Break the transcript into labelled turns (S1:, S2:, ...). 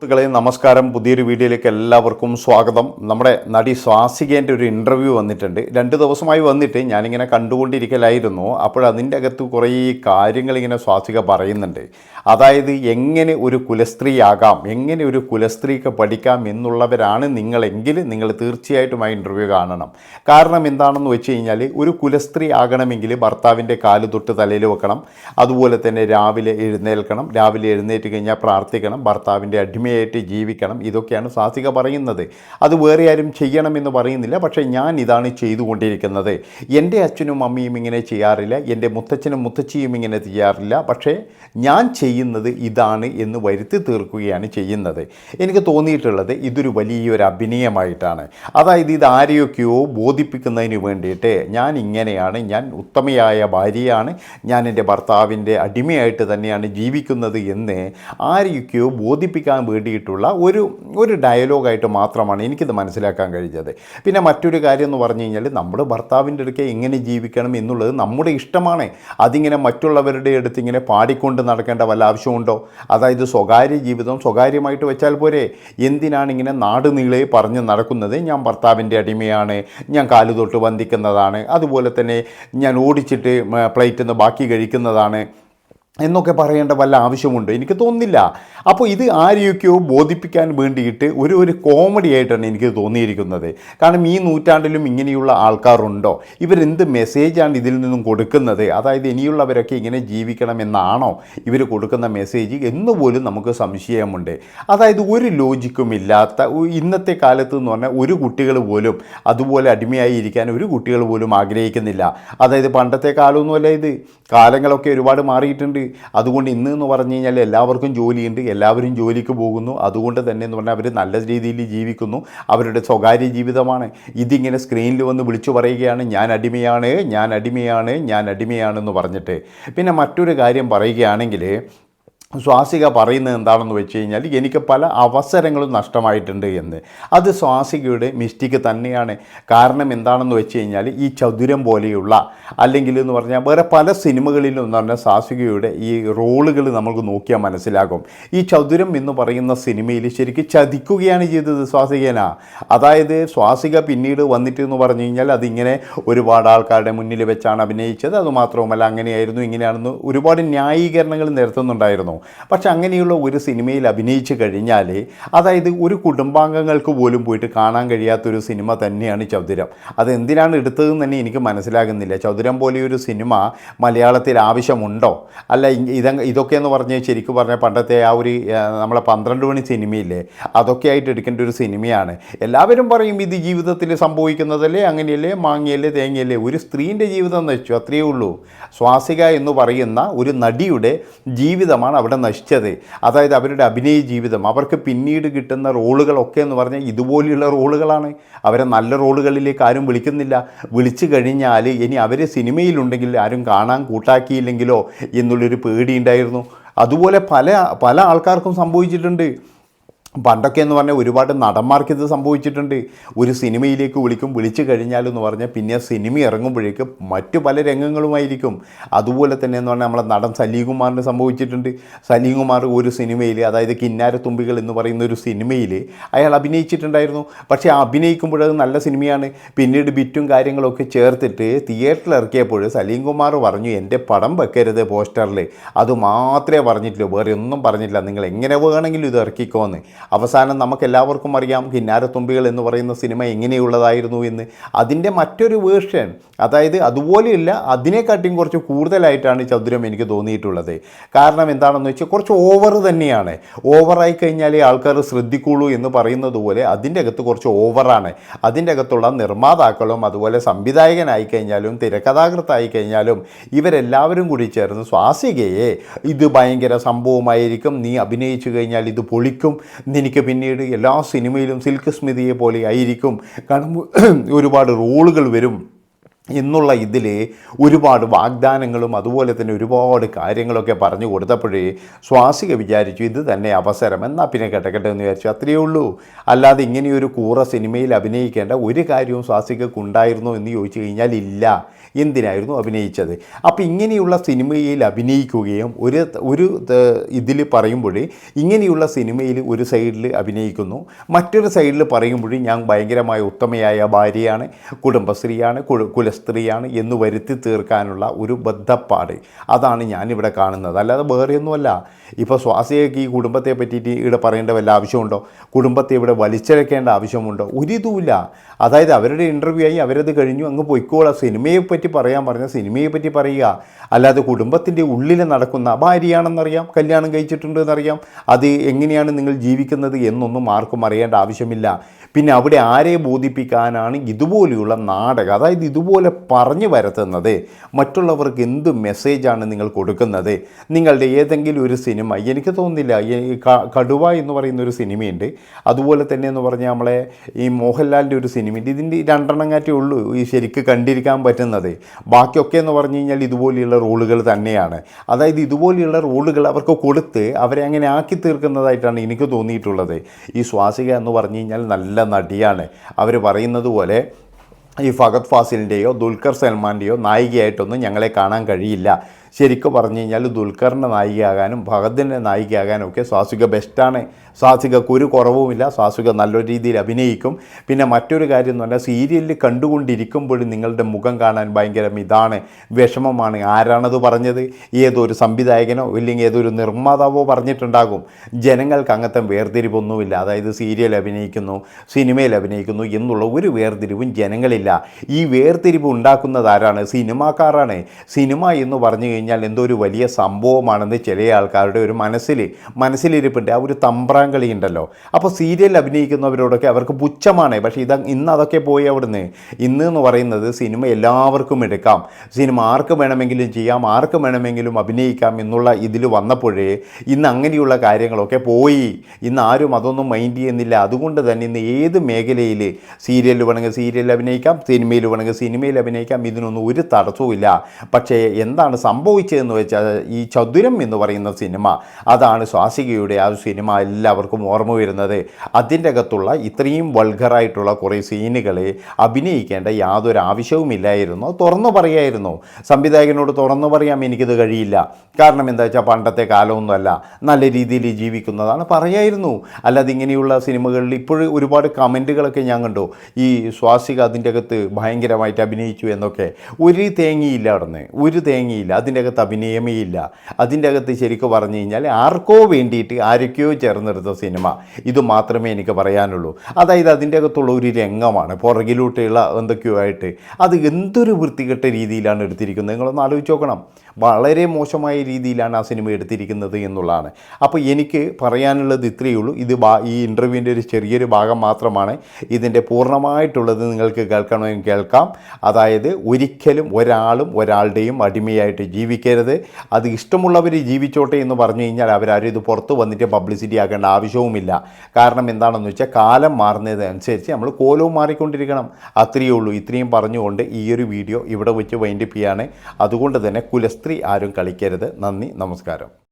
S1: സുഹൃത്തുക്കളെ നമസ്കാരം. പുതിയൊരു വീഡിയോയിലേക്ക് എല്ലാവർക്കും സ്വാഗതം. നമ്മുടെ നടി സ്വാസികേന്റെ ഒരു ഇന്റർവ്യൂ വന്നിട്ടുണ്ട്. രണ്ട് ദിവസമായി വന്നിട്ട് ഞാനിങ്ങനെ കണ്ടുകൊണ്ടിരിക്കലായിരുന്നു. അപ്പോൾ അതിന്റെ അകത്ത് കുറേ കാര്യങ്ങളിങ്ങനെ സ്വാസിക പറയുന്നുണ്ട്. അതായത് എങ്ങനെ ഒരു കുലസ്ത്രീയാകാം എങ്ങനെ ഒരു കുലസ്ത്രീക്ക് പഠിക്കാം എന്നുള്ളവരാണ് നിങ്ങളെങ്കിൽ നിങ്ങൾ തീർച്ചയായിട്ടും ആ ഇന്റർവ്യൂ കാണണം. കാരണം എന്താണെന്ന് വെച്ച് കഴിഞ്ഞാൽ ഒരു കുലസ്ത്രീ ആകണമെങ്കിൽ ഭർത്താവിന്റെ കാൽ തൊട്ട് തലയിൽ വെക്കണം. അതുപോലെ തന്നെ രാവിലെ എഴുന്നേൽക്കണം. രാവിലെ എഴുന്നേറ്റ് കഴിഞ്ഞാൽ പ്രാർത്ഥിക്കണം. ഭർത്താവിന്റെ അടിമയായിട്ട് ജീവിക്കണം ഇതൊക്കെയാണ് സാസിക പറയുന്നത്. അത് വേറെ ആരും ചെയ്യണമെന്ന് പറയുന്നില്ല പക്ഷേ ഞാൻ ഇതാണ് ചെയ്തുകൊണ്ടിരിക്കുന്നത്. എന്റെ അച്ഛനും അമ്മയും ഇങ്ങനെ ചെയ്യാറില്ല എന്റെ മുത്തച്ഛനും മുത്തച്ഛിയും ഇങ്ങനെ ചെയ്യാറില്ല പക്ഷേ ഞാൻ ചെയ്യുന്നത് ഇതാണ് എന്ന് വരുത്തി തീർക്കുകയാണ് ചെയ്യുന്നത്. എനിക്ക് തോന്നിയിട്ടുള്ളത് ഇതൊരു വലിയൊരു അഭിനയമായിട്ടാണ്. അതായത് ഇത് ആരെയൊക്കെയോ ബോധിപ്പിക്കുന്നതിന് വേണ്ടിയിട്ട് ഞാൻ ഇങ്ങനെയാണ് ഞാൻ ഉത്തമയായ ഭാര്യയാണ് ഞാൻ എന്റെ ഭർത്താവിന്റെ അടിമയായിട്ട് തന്നെയാണ് ജീവിക്കുന്നത് എന്ന് ആരെയൊക്കെയോ ബോധിപ്പിക്കാൻ വേണ്ടിയിട്ടുള്ള ഒരു ഒരു ഡയലോഗായിട്ട് മാത്രമാണ് എനിക്കിത് മനസ്സിലാക്കാൻ കഴിഞ്ഞത്. പിന്നെ മറ്റൊരു കാര്യം എന്ന് പറഞ്ഞു കഴിഞ്ഞാൽ നമ്മുടെ ഭർത്താവിന്റെ അടുക്കെ എങ്ങനെ ജീവിക്കണം എന്നുള്ളത് നമ്മുടെ ഇഷ്ടമാണ്. അതിങ്ങനെ മറ്റുള്ളവരുടെ അടുത്ത് ഇങ്ങനെ പാടിക്കൊണ്ട് നടക്കേണ്ട വല്ല ആവശ്യമുണ്ടോ? അതായത് സ്വകാര്യ ജീവിതം സ്വകാര്യമായിട്ട് വെച്ചാൽ പോരെ. എന്തിനാണ് ഇങ്ങനെ നാട് നീളെ പറഞ്ഞ് നടക്കുന്നത്? ഞാൻ ഭർത്താവിന്റെ അടിമയാണ്. ഞാൻ കാലു തൊട്ട് വന്ദിക്കുന്നതാണ്. അതുപോലെ തന്നെ ഞാൻ ഓടിച്ചിട്ട് പ്ലേറ്റിൽ നിന്ന് ബാക്കി കഴിക്കുന്നതാണ്. എന്നൊക്കെ പറയേണ്ട വല്ല ആവശ്യമുണ്ടോ? എനിക്ക് തോന്നുന്നില്ല. അപ്പോൾ ഇത് ആരെയൊക്കെയോ ബോധിപ്പിക്കാൻ വേണ്ടിയിട്ട് ഒരു ഒരു കോമഡി ആയിട്ടാണ് എനിക്ക് തോന്നിയിരിക്കുന്നത്. കാരണം ഈ നൂറ്റാണ്ടിലും ഇങ്ങനെയുള്ള ആൾക്കാരുണ്ടോ? ഇവരെന്ത് മെസ്സേജാണ് ഇതിൽ നിന്നും കൊടുക്കുന്നത്? അതായത് ഇനിയുള്ളവരൊക്കെ ഇങ്ങനെ ജീവിക്കണമെന്നാണോ ഇവർ കൊടുക്കുന്ന മെസ്സേജ് എന്നുപോലും നമുക്ക് സംശയമുണ്ട്. അതായത് ഒരു ലോജിക്കും ഇല്ലാത്ത ഇന്നത്തെ കാലത്ത് എന്ന് പറഞ്ഞാൽ ഒരു കുട്ടികൾ പോലും അതുപോലെ അടിമയായി ഇരിക്കാൻ ഒരു കുട്ടികൾ പോലും ആഗ്രഹിക്കുന്നില്ല. അതായത് പണ്ടത്തെ കാലമൊന്നുമല്ല ഇത്. കാലങ്ങളൊക്കെ ഒരുപാട് മാറിയിട്ടുണ്ട്. അതുകൊണ്ട് ഇന്ന് എന്ന് പറഞ്ഞു കഴിഞ്ഞാൽ എല്ലാവർക്കും ജോലിയുണ്ട് എല്ലാവരും ജോലിക്ക് പോകുന്നു. അതുകൊണ്ട് തന്നെ എന്ന് പറഞ്ഞാൽ അവർ നല്ല രീതിയിൽ ജീവിക്കുന്നു. അവരുടെ സ്വകാര്യ ജീവിതമാണ്. ഇതിങ്ങനെ സ്ക്രീനിൽ വന്ന് വിളിച്ചു പറയുകയാണ് ഞാൻ അടിമയാണ് ഞാൻ അടിമയാണ് ഞാൻ അടിമയാണെന്ന് പറഞ്ഞിട്ട്. പിന്നെ മറ്റൊരു കാര്യം പറയുകയാണെങ്കിൽ സ്വാസിക പറയുന്നത് എന്താണെന്ന് വെച്ച് കഴിഞ്ഞാൽ എനിക്ക് പല അവസരങ്ങളും നഷ്ടമായിട്ടുണ്ട് എന്ന്. അത് സ്വാസികയുടെ മിസ്റ്റേക്ക് തന്നെയാണ്. കാരണം എന്താണെന്ന് വെച്ച് കഴിഞ്ഞാൽ ഈ ചതുരം പോലെയുള്ള അല്ലെങ്കിൽ എന്ന് പറഞ്ഞാൽ വേറെ പല സിനിമകളിലും എന്ന് പറഞ്ഞാൽ സ്വാസികയുടെ ഈ റോളുകൾ നമുക്ക് നോക്കിയാൽ മനസ്സിലാകും. ഈ ചതുരം എന്ന് പറയുന്ന സിനിമയിൽ ശരിക്കും ചതിക്കുകയാണ് ചെയ്തത് സ്വാസികേന. അതായത് സ്വാസിക പിന്നീട് വന്നിട്ട് എന്ന് പറഞ്ഞു കഴിഞ്ഞാൽ അതിങ്ങനെ ഒരുപാട് ആൾക്കാരുടെ മുന്നിൽ വെച്ചാണ് അഭിനയിച്ചത്. അതുമാത്രവുമല്ല അങ്ങനെയായിരുന്നു ഇങ്ങനെയാണെന്ന് ഒരുപാട് ന്യായീകരണങ്ങൾ നിരത്തുന്നുണ്ടായിരുന്നു. പക്ഷെ അങ്ങനെയുള്ള ഒരു സിനിമയിൽ അഭിനയിച്ചു കഴിഞ്ഞാൽ അതായത് ഒരു കുടുംബാംഗങ്ങൾക്ക് പോലും പോയിട്ട് കാണാൻ കഴിയാത്തൊരു സിനിമ തന്നെയാണ് ചൗതുരം. അതെന്തിനാണ് എടുത്തതെന്ന് തന്നെ എനിക്ക് മനസ്സിലാകുന്നില്ല. ചൗതുരം പോലെയൊരു സിനിമ മലയാളത്തിൽ ആവശ്യമുണ്ടോ? അല്ല ഇത ഇതൊക്കെയെന്ന് പറഞ്ഞ് ശരിക്കും പറഞ്ഞാൽ പണ്ടത്തെ ആ ഒരു നമ്മളെ പന്ത്രണ്ട് മണി സിനിമയില്ലേ അതൊക്കെ ആയിട്ട് എടുക്കേണ്ട ഒരു സിനിമയാണ്. എല്ലാവരും പറയും ഇത് ജീവിതത്തിൽ സംഭവിക്കുന്നതല്ലേ അങ്ങനെയല്ലേ മാങ്ങിയല്ലേ തേങ്ങയല്ലേ. ഒരു സ്ത്രീന്റെ ജീവിതം എന്ന് വെച്ചു അത്രയേ ഉള്ളൂ. സ്വാസിക എന്ന് പറയുന്ന ഒരു നടിയുടെ ജീവിതമാണ് അവിടെ നശിച്ചത്. അതായത് അവരുടെ അഭിനയ ജീവിതം. അവർക്ക് പിന്നീട് കിട്ടുന്ന റോളുകളൊക്കെ എന്ന് പറഞ്ഞാൽ ഇതുപോലെയുള്ള റോളുകളാണ്. അവരെ നല്ല റോളുകളിലേക്ക് ആരും വിളിക്കുന്നില്ല. വിളിച്ചു കഴിഞ്ഞാൽ ഇനി അവർ സിനിമയിലുണ്ടെങ്കിൽ ആരും കാണാൻ കൂട്ടാക്കിയില്ലെങ്കിലോ എന്നുള്ളൊരു പേടിയുണ്ടായിരുന്നു അതുപോലെ പല പല ആൾക്കാർക്കും സംഭവിച്ചിട്ടുണ്ട്. പണ്ടൊക്കെ എന്ന് പറഞ്ഞാൽ ഒരുപാട് നടന്മാർക്ക് ഇത് സംഭവിച്ചിട്ടുണ്ട്. ഒരു സിനിമയിലേക്ക് വിളിക്കും വിളിച്ചു കഴിഞ്ഞാൽ എന്ന് പറഞ്ഞാൽ പിന്നെ സിനിമ ഇറങ്ങുമ്പോഴേക്ക് മറ്റു പല രംഗങ്ങളുമായിരിക്കും. അതുപോലെ തന്നെ എന്ന് പറഞ്ഞാൽ നമ്മളെ നടൻ സലീകുമാറിന് സംഭവിച്ചിട്ടുണ്ട്. സലീകുമാർ ഒരു സിനിമയിൽ അതായത് കിന്നാരത്തുമ്പികൾ എന്ന് പറയുന്ന ഒരു സിനിമയിൽ അയാൾ അഭിനയിച്ചിട്ടുണ്ടായിരുന്നു. പക്ഷേ അഭിനയിക്കുമ്പോഴത് നല്ല സിനിമയാണ്. പിന്നീട് ബിറ്റും കാര്യങ്ങളൊക്കെ ചേർത്തിട്ട് തിയേറ്ററിൽ ഇറക്കിയപ്പോൾ സലീംകുമാർ പറഞ്ഞു എന്റെ പടം വെക്കരുത് പോസ്റ്ററിൽ. അത് മാത്രമേ പറഞ്ഞിട്ടുള്ളൂ. വേറെ ഒന്നും പറഞ്ഞിട്ടില്ല. നിങ്ങൾ എങ്ങനെ വേണമെങ്കിലും ഇത് ഇറക്കിക്കോന്ന്. അവസാനം നമുക്കെല്ലാവർക്കും അറിയാം കിന്നാരത്തുമ്പികൾ എന്ന് പറയുന്ന സിനിമ എങ്ങനെയുള്ളതായിരുന്നു എന്ന്. അതിന്റെ മറ്റൊരു വേർഷൻ അതായത് അതുപോലെയല്ല അതിനെക്കാട്ടിയും കുറച്ച് കൂടുതലായിട്ടാണ് ചതുരം എനിക്ക് തോന്നിയിട്ടുള്ളത്. കാരണം എന്താണെന്ന് വെച്ചാൽ കുറച്ച് ഓവർ തന്നെയാണ്. ഓവറായി കഴിഞ്ഞാലേ ആൾക്കാർ ശ്രദ്ധിക്കുള്ളൂ എന്ന് പറയുന്നത് പോലെ അതിന്റെ അകത്ത് കുറച്ച് ഓവറാണ് അതിന്റെ അകത്തുള്ള നിർമ്മാതാക്കളും അതുപോലെ സംവിധായകനായി കഴിഞ്ഞാലും തിരക്കഥാകൃത്തായി കഴിഞ്ഞാലും ഇവരെല്ലാവരും കൂടി ചേർന്ന് സ്വാസികയെ ഇത് ഭയങ്കര സംഭവമായിരിക്കും നീ അഭിനയിച്ചു കഴിഞ്ഞാൽ ഇത് പൊളിക്കും നിനക്ക് പിന്നീട് എല്ലാ സിനിമയിലും സിൽക്ക് സ്മിതിയെ പോലെ ആയിരിക്കും? കാരണം ഒരുപാട് റോളുകൾ വരും. എന്നുള്ള ഇതിൽ ഒരുപാട് വാഗ്ദാനങ്ങളും അതുപോലെ തന്നെ ഒരുപാട് കാര്യങ്ങളൊക്കെ പറഞ്ഞു കൊടുത്തപ്പോഴേ സ്വാസിക വിചാരിച്ചു ഇത് തന്നെ അവസരം. എന്നാൽ പിന്നെ കേട്ടക്കട്ടെ എന്ന് വിചാരിച്ചു. അത്രയേ ഉള്ളൂ. അല്ലാതെ ഇങ്ങനെയൊരു കൂറ സിനിമയിൽ അഭിനയിക്കേണ്ട ഒരു കാര്യവും സ്വാസികക്ക് ഉണ്ടായിരുന്നോ എന്ന് ചോദിച്ചു കഴിഞ്ഞാൽ ഇല്ല. എന്തിനായിരുന്നു അഭിനയിച്ചത്? അപ്പോൾ ഇങ്ങനെയുള്ള സിനിമയിൽ അഭിനയിക്കുകയും ഒരു ഒരു ഇതിൽ പറയുമ്പോൾ ഇങ്ങനെയുള്ള സിനിമയിൽ ഒരു സൈഡിൽ അഭിനയിക്കുന്നു. മറ്റൊരു സൈഡിൽ പറയുമ്പോൾ ഞാൻ ഭയങ്കരമായ ഉത്തമയായ ഭാര്യയാണ് കുടുംബശ്രീയാണ് കുലസ്ത്രീയാണ് എന്ന് വരുത്തി തീർക്കാനുള്ള ഒരു ബദ്ധപ്പാട്. അതാണ് ഞാനിവിടെ കാണുന്നത്. അല്ലാതെ വേറെയൊന്നുമല്ല. ഇപ്പോൾ സ്വാസികയ്ക്ക് ഈ കുടുംബത്തെ പറ്റിയിട്ട് ഇവിടെ പറയേണ്ട വല്ല ആവശ്യമുണ്ടോ? കുടുംബത്തെ ഇവിടെ വലിച്ചിഴക്കേണ്ട ആവശ്യമുണ്ടോ? ഒരിതുമില്ല. അതായത് അവരുടെ ഇന്റർവ്യൂ ആയി അവരത് കഴിഞ്ഞു അങ്ങ് പൊയ്ക്കോളാം. സിനിമയെ പറ്റി പറയാൻ പറഞ്ഞാൽ സിനിമയെ പറ്റി പറയുക. അല്ലാതെ കുടുംബത്തിന്റെ ഉള്ളിൽ നടക്കുന്ന ഭാര്യയാണെന്നറിയാം കല്യാണം കഴിച്ചിട്ടുണ്ട് എന്നറിയാം അത് എങ്ങനെയാണ് നിങ്ങൾ ജീവിക്കുന്നത് എന്നൊന്നും ആർക്കും അറിയേണ്ട ആവശ്യമില്ല. പിന്നെ അവിടെ ആരെ ബോധിപ്പിക്കാനാണ് ഇതുപോലെയുള്ള നാടകം? അതായത് ഇതുപോലെ പറഞ്ഞു വരത്തുന്നത്. മറ്റുള്ളവർക്ക് എന്ത് മെസ്സേജാണ് നിങ്ങൾ കൊടുക്കുന്നത്? നിങ്ങളുടെ ഏതെങ്കിലും ഒരു സിനിമ എനിക്ക് തോന്നുന്നില്ല. ഈ കടുവ എന്ന് പറയുന്ന ഒരു സിനിമയുണ്ട്. അതുപോലെ തന്നെ എന്ന് പറഞ്ഞാൽ നമ്മളെ ഈ മോഹൻലാലിന്റെ ഒരു സിനിമയുണ്ട്. ഇതിന്റെ രണ്ടെണ്ണം കാറ്റേ ഉള്ളൂ ഈ ശരിക്ക് കണ്ടിരിക്കാൻ പറ്റുന്നത്. ബാക്കിയൊക്കെ എന്ന് പറഞ്ഞു കഴിഞ്ഞാൽ ഇതുപോലെയുള്ള റോളുകൾ തന്നെയാണ്. അതായത് ഇതുപോലെയുള്ള റോളുകൾ അവർക്ക് കൊടുത്ത് അവരെ അങ്ങനെ ആക്കി തീർക്കുന്നതായിട്ടാണ് എനിക്ക് തോന്നിയിട്ടുള്ളത്. ഈ സ്വാസിക എന്ന് പറഞ്ഞു കഴിഞ്ഞാൽ നല്ല നടിയാണ്. അവർ പറയുന്നത് പോലെ ഈ ഫഗത് ഫാസിലിന്റെയോ ദുൽഖർ സൽമാന്റെയോ നായികയായിട്ടൊന്നും ഞങ്ങളെ കാണാൻ കഴിയില്ല. ശരിക്കും പറഞ്ഞു കഴിഞ്ഞാൽ ദുൽഖറിന്റെ നായികയാകാനും ഭഗതിന്റെ നായികയാകാനും ഒക്കെ സ്വാസിക ബെസ്റ്റാണ്. സ്വാസികക്ക് ഒരു കുറവുമില്ല. സ്വാസിക നല്ല രീതിയിൽ അഭിനയിക്കും. പിന്നെ മറ്റൊരു കാര്യം എന്ന് പറഞ്ഞാൽ സീരിയലിൽ കണ്ടുകൊണ്ടിരിക്കുമ്പോഴും നിങ്ങളുടെ മുഖം കാണാൻ ഭയങ്കര ഇതാണ് വിഷമമാണ്. ആരാണത് പറഞ്ഞത്? ഏതൊരു സംവിധായകനോ ഇല്ലെങ്കിൽ ഏതൊരു നിർമ്മാതാവോ പറഞ്ഞിട്ടുണ്ടാകും. ജനങ്ങൾക്ക് അങ്ങനത്തെ വേർതിരിവൊന്നുമില്ല. അതായത് സീരിയൽ അഭിനയിക്കുന്നു സിനിമയിൽ അഭിനയിക്കുന്നു എന്നുള്ള ഒരു വേർതിരിവും ജനങ്ങളില്ല. ഈ വേർതിരിവ് ഉണ്ടാക്കുന്നത് ആരാണ്? സിനിമാക്കാരാണ്. സിനിമ എന്ന് പറഞ്ഞു കഴിഞ്ഞാൽ എന്തോ ഒരു വലിയ സംഭവമാണെന്ന് ചില ആൾക്കാരുടെ ഒരു മനസ്സിൽ മനസ്സിലിരിപ്പുണ്ട്. ആ ഒരു തമ്പ്രാങ്കളി ഉണ്ടല്ലോ. അപ്പോൾ സീരിയൽ അഭിനയിക്കുന്നവരോടൊക്കെ അവർക്ക് പുച്ഛമാണ്. പക്ഷേ ഇത് ഇന്ന് അതൊക്കെ പോയി അവിടുന്ന്. ഇന്ന് എന്ന് പറയുന്നത് സിനിമ എല്ലാവർക്കും എടുക്കാം. സിനിമ ആർക്ക് വേണമെങ്കിലും ചെയ്യാം ആർക്ക് വേണമെങ്കിലും അഭിനയിക്കാം എന്നുള്ള ഇതിൽ വന്നപ്പോഴേ ഇന്ന് അങ്ങനെയുള്ള കാര്യങ്ങളൊക്കെ പോയി. ഇന്ന് ആരും അതൊന്നും മൈൻഡ് ചെയ്യുന്നില്ല. അതുകൊണ്ട് തന്നെ ഇന്ന് ഏത് മേഖലയിൽ സീരിയൽ വേണമെങ്കിൽ സീരിയൽ അഭിനയിക്കാം സിനിമയിൽ വേണമെങ്കിൽ സിനിമയിൽ അഭിനയിക്കാം. ഇതിനൊന്നും ഒരു തടസ്സവുമില്ല. പക്ഷേ എന്താണ് സംഭവിച്ചതെന്ന് വെച്ചാൽ ഈ ചതുരം എന്ന് പറയുന്ന സിനിമ അതാണ് സ്വാസികയുടെ ആ സിനിമ എല്ലാവർക്കും ഓർമ്മ വരുന്നത്. അതിന്റെ അകത്തുള്ള ഇത്രയും വൾഗറായിട്ടുള്ള കുറേ സീനുകളെ അഭിനയിക്കേണ്ട യാതൊരു ആവശ്യവുമില്ലായിരുന്നു തുറന്നു പറയായിരുന്നു. സംവിധായകനോട് തുറന്നു പറയാം എനിക്കിത് കഴിയില്ല. കാരണം എന്താ വെച്ചാൽ പണ്ടത്തെ കാലമൊന്നുമല്ല. നല്ല രീതിയിൽ ജീവിക്കുന്നതാണ് പറയായിരുന്നു. അല്ലാതെ ഇങ്ങനെയുള്ള സിനിമകളിൽ ഇപ്പോഴും ഒരുപാട് കമന്റുകളൊക്കെ ഞാൻ കണ്ടു. ഈ സ്വാസിക അതിന്റെ അകത്ത് ഭയങ്കരമായിട്ട് അഭിനയിച്ചു എന്നൊക്കെ. ഒരു തേങ്ങയില്ല അവിടുന്ന്. ഒരു തേങ്ങയില്ല. അതിന്റെ അകത്ത് അഭിനയമേ ഇല്ല അതിന്റെ അകത്ത് ശരിക്കും പറഞ്ഞു കഴിഞ്ഞാൽ ആർക്കോ വേണ്ടിയിട്ട് ആരൊക്കെയോ ചേർന്നെടുത്ത സിനിമ. ഇത് മാത്രമേ എനിക്ക് പറയാനുള്ളൂ. അതായത് അതിന്റെ അകത്തുള്ള ഒരു രംഗമാണ്. പുറകിലോട്ടുള്ള എന്തൊക്കെയോ ആയിട്ട്. അത് എന്തൊരു വൃത്തികെട്ട രീതിയിലാണ് എടുത്തിരിക്കുന്നത്. നിങ്ങളൊന്ന് ആലോചിച്ച് നോക്കണം. വളരെ മോശമായ രീതിയിലാണ് ആ സിനിമ എടുത്തിരിക്കുന്നത് എന്നുള്ളതാണ്. അപ്പോൾ എനിക്ക് പറയാനുള്ളത് ഇത്രയേ ഉള്ളൂ. ഇത് ഈ ഇന്റർവ്യൂവിന്റെ ഒരു ചെറിയൊരു ഭാഗം മാത്രമാണ്. ഇതിന്റെ പൂർണമായിട്ടുള്ളത് നിങ്ങൾക്ക് കേൾക്കണമെങ്കിൽ കേൾക്കാം. അതായത് ഒരിക്കലും ഒരാളും ഒരാളുടെയും അടിമയായിട്ട് ജീവിക്കരുത്. അത് ഇഷ്ടമുള്ളവർ ജീവിച്ചോട്ടെ എന്ന് പറഞ്ഞു കഴിഞ്ഞാൽ അവരാരും ഇത് പുറത്ത് വന്നിട്ട് പബ്ലിസിറ്റി ആക്കേണ്ട ആവശ്യവുമില്ല. കാരണം എന്താണെന്ന് വെച്ചാൽ കാലം മാറുന്നതനുസരിച്ച് നമ്മൾ കോലവും മാറിക്കൊണ്ടിരിക്കണം. അത്രയേ ഉള്ളൂ. ഇത്രയും പറഞ്ഞുകൊണ്ട് ഈ ഒരു വീഡിയോ ഇവിടെ വെച്ച് വൈൻഡപ്പ് ചെയ്യാണ്. അതുകൊണ്ട് തന്നെ ആരും കളിക്കരുത്. നന്ദി നമസ്കാരം.